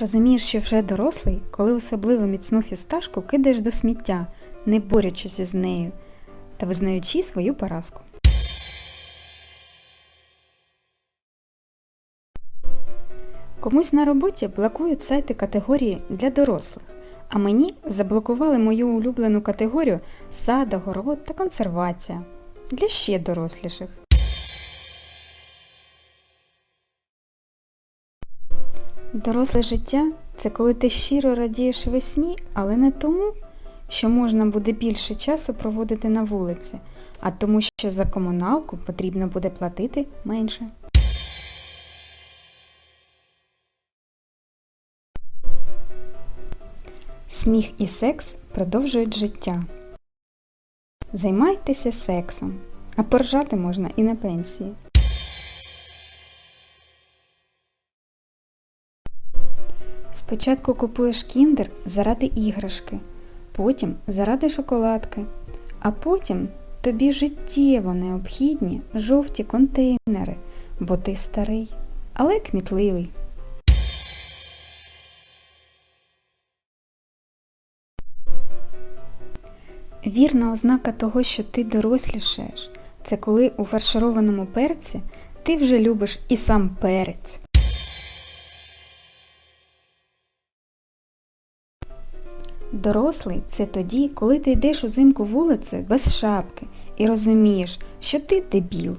Розумієш, що вже дорослий, коли особливо міцну фісташку кидаєш до сміття, не борючись із нею та визнаючи свою поразку. Комусь на роботі блокують сайти категорії для дорослих, а мені заблокували мою улюблену категорію сад, огород та консервація для ще доросліших. Доросле життя це коли ти щиро радієш весні, але не тому, що можна буде більше часу проводити на вулиці, а тому, що за комуналку потрібно буде платити менше. Сміх і секс продовжують життя. Займайтеся сексом, а поржати можна і на пенсії. Спочатку купуєш кіндер заради іграшки, потім заради шоколадки, а потім тобі життєво необхідні жовті контейнери, бо ти старий, але кмітливий. Вірна ознака того, що ти дорослішаєш, це коли у фаршированому перці ти вже любиш і сам перець. Дорослий це тоді, коли ти йдеш узимку вулицею без шапки і розумієш, що ти дебіл.